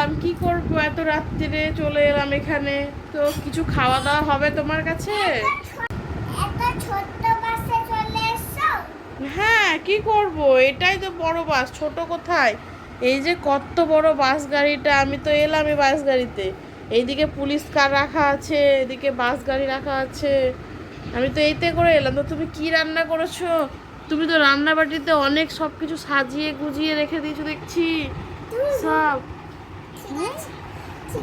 তো এলাম কি করব? এত রাত্রিরে চলে এলাম এখানে। তো কিছু খাওয়া দাওয়া হবে তোমার কাছে? হ্যাঁ কি করব? এটাই তো বড় বাস ছোট কোথায়? এই যে কত বড় বাস গাড়িটা আমি তো এলাম এই বাস গাড়িতে। এইদিকে পুলিশ কার রাখা আছে এদিকে বাস গাড়ি রাখা আছে। আমি তো এইতে করে এলাম। তো তুমি কি রান্না করেছ? তুমি তো রান্না বাটিতে অনেক সব কিছু সাজিয়ে গুজিয়ে রেখে দিয়েছ দেখছি। সব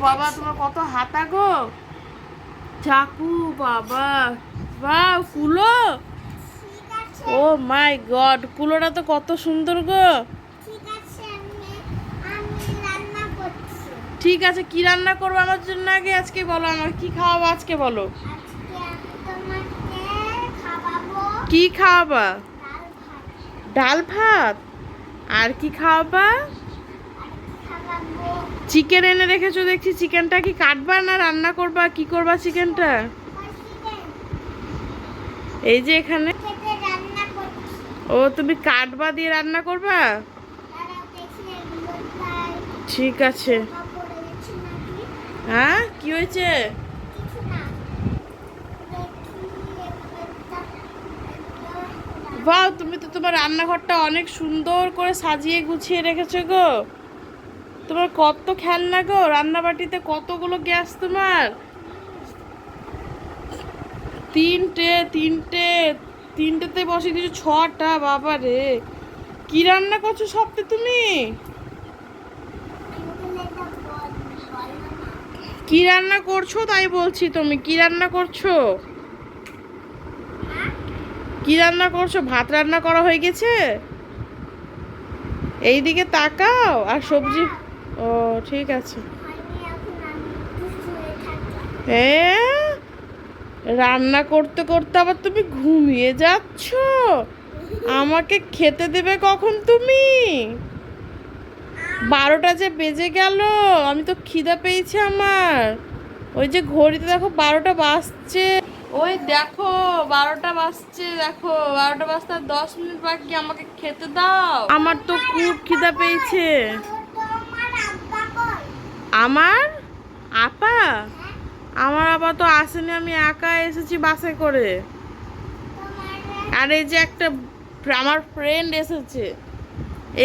বাবা তোমার কত হাতা গো চাকু বাবা। বা কুলো? ও মাই গড কুলোটা তো কত সুন্দর গো। ঠিক আছে কি রান্না করব আমার জন্য আগে? আজকে বলো আমার কি খাওয়াবো আজকে বলো? কি খাওয়াবা? ডাল ভাত? আর কি খাওয়াবো? চিকেন এনে রেখেছো দেখছি। চিকেনটা কি কাটবা না রান্না করবা? কি করবা চিকেনটা এই যে এখানে। ও তুমি কাটবা দিয়ে রান্না করবা? ঠিক আছে। হ্যাঁ? কি হয়েছে? বাহ তুমি তো তোমার রান্নাঘরটা অনেক সুন্দর করে সাজিয়ে গুছিয়ে রেখেছো গো। তোমার কত খেলনা গো? রান্নাবাটিতে কতগুলো গ্যাস তোমার? তিনটে তিনটে, তিনটেতে বসে দিয়েছ ছটা, বাবা রে। কি রান্না করছ সবতে তুমি? কি রান্না করছ তাই বলছি তুমি, কি রান্না করছ? কি রান্না করছ? ভাত রান্না করা হয়ে গেছে? এইদিকে তাকাও, আর সবজি ও, ঠিক আছে। রান্না করতে করতে আবার তুমি ঘুমিয়ে যাচ্ছ? আমাকে খেতে দেবে কখন তুমি? বারোটা যে বেজে গেল, আমি তো খিদা পেয়েছি আমার। ওই যে ঘড়িতে দেখো বারোটা বাজছে। ওই দেখো, বারোটা বাজছে, দেখো। বারোটা বাজতে দশ মিনিট বাকি, আমাকে খেতে দাও। আমার তো খুব খিদা পেয়েছে। আমার আপা? আমার আপা তো আসেনি, আমি একা এসেছি বাসে করে। আর এই যে একটা আমার ফ্রেন্ড এসেছে।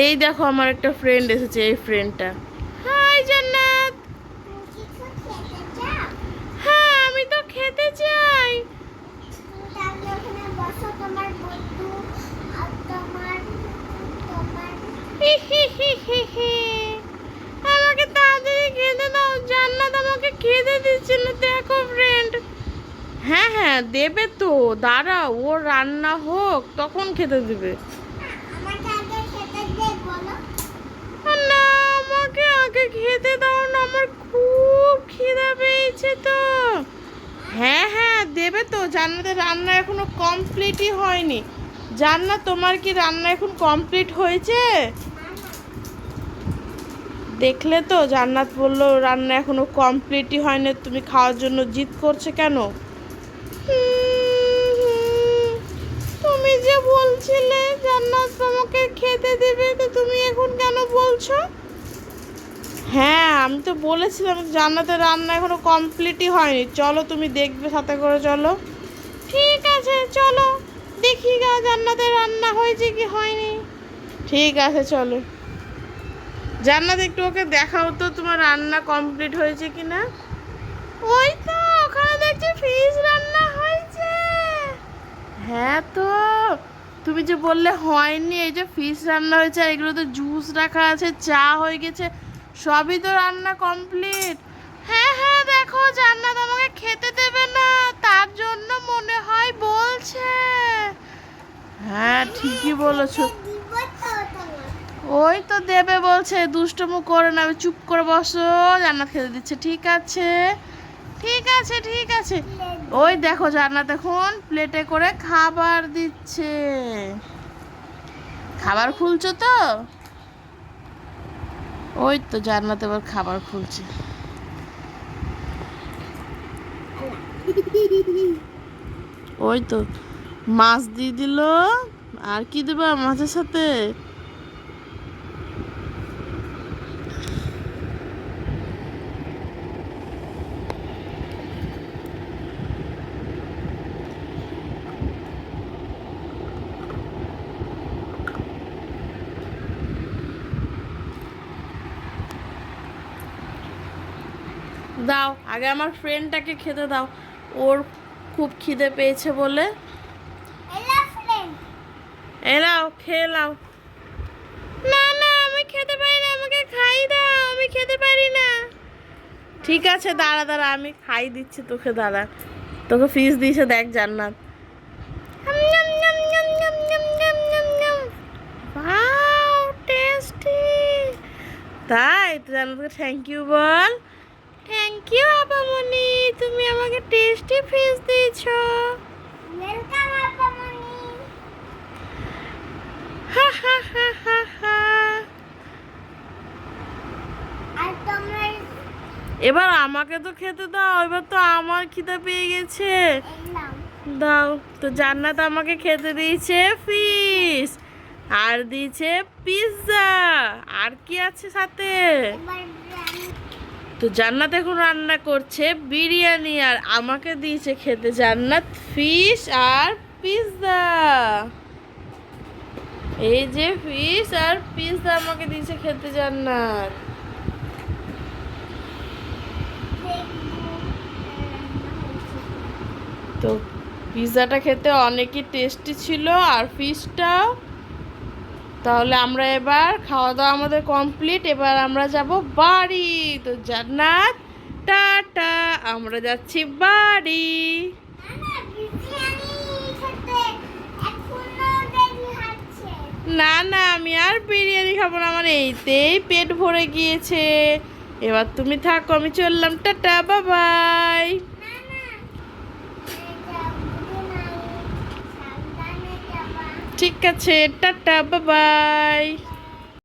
এই দেখো আমার একটা ফ্রেন্ড এসেছে, এই ফ্রেন্ডটা হাই জান্নাত হ্যাঁ আমি তো খেতে চাই। হি হি হি হি। হ্যাঁ হ্যাঁ দেবে তো। দাঁড়াও ও রান্না হোক তখন খেতে দেবে। না আমাকে আগে খেতে দাও না আমার খুব খিদে পেয়েছে তো। হ্যাঁ হ্যাঁ দেবে তো। জান্নাতের রান্না এখনও কমপ্লিটই হয়নি। জান্নাত তোমার কি রান্না এখন কমপ্লিট হয়েছে? দেখলে তো জান্নাত বলল রান্না এখনও কমপ্লিটই হয়নি তুমি খাওয়ার জন্য জিদ করছে কেন? তুমি যে বলছিলে জান্নাত তোমাকে খেতে দেবে তো তুমি এখন কেন বলছো? হ্যাঁ আমি তো বলেছিলাম জান্নাতের রান্না এখনও কমপ্লিটই হয়নি। চলো তুমি দেখবে সাথে করে চলো। ঠিক আছে চলো। দেখি গা জান্নাতের রান্না হয়েছে কি হয়নি। ঠিক আছে চলো। জান্নাত একটু ওকে দেখাও তো তোমার রান্না কমপ্লিট হয়েছে কি না ওই তো ওখানে দেখছি ফিশ রান্না হ্যাঁ তো, তুমি যে বললে হয়নি, এই যে ফিশ রান্না হয়েছে আর এগুলো তো জুস রাখা আছে, চা হয়ে গেছে, সবই তো রান্না কমপ্লিট হ্যাঁ হ্যাঁ দেখো, জান্নাত আমাকে খেতে দেবে না, তার জন্য মনে হয় বলছে। হ্যাঁ ঠিকই বলেছ। ওই তো দেবে বলছে, দুষ্টমু করে না, চুপ করে বসো, জান্নাত খেতে দিচ্ছে, ঠিক আছে। ঠিক আছে ঠিক আছে। ওই দেখো জান্নাত এখন প্লেটে করে খাবার দিচ্ছে। খাবার খুলছো তো? ওই তো জান্নাত এবার খাবার খুলছে। ওই তো মাছ দিয়ে দিল, আর কি দেবা মাছের সাথে? দাও আগে আমার ফ্রেন্ডটাকে খেতে দাও। ওর খুব খিদে পেয়েছে বলে। এলাও খেয়ে নাও। না না আমি খেতে পারি না আমাকে খাই দাও আমি খেতে পারি না। ঠিক আছে দাঁড়া দাঁড়া আমি খাই দিচ্ছি তোকে দাঁড়া। তোকে ফিস দিয়েছে দেখ জান্নাত। টেস্টি তাই তো জান্নাতকে থ্যাংক ইউ বল। থ্যাংক ইউ আপামনি। তুমি আমাকে টেস্টি ফিস দিয়েছ। ওয়েলকাম আপামনি। হা হা হা হা হা। এবার আমাকে তো খেতে দাও এবার তো আমার খিদে পেয়ে গেছে। দাও তো জান্নাত আমাকে খেতে দিয়েছে ফিশ আর দিয়েছে পিৎজা আর কি আছে সাথে? তো জান্নাত এখন রান্না করছে বিরিয়ানি আর আমাকে দিয়েছে খেতে জান্নাত ফিশ আর পিৎজা। এই যে ফিশ আর পিৎজা আমাকে দিয়েছে খেতে জান্নাত। তো পিৎজাটা খেতে অনেকই টেস্টি ছিল আর ফিশটাও তাহলে আমরা এবার খাওয়া দাওয়া আমাদের কমপ্লিট এবার আমরা যাব বাড়ি। তো জান্নাত, টাটা, আমরা যাচ্ছি বাড়ি। না না, আমি আর বিরিয়ানি খাব না, আমার এইতেই পেট ভরে গিয়েছে। এবার তুমি থাকো, আমি চললাম, টাটা, বাবাই না না সাবধানে যাবা ঠিক আছে টাটা বাবাই।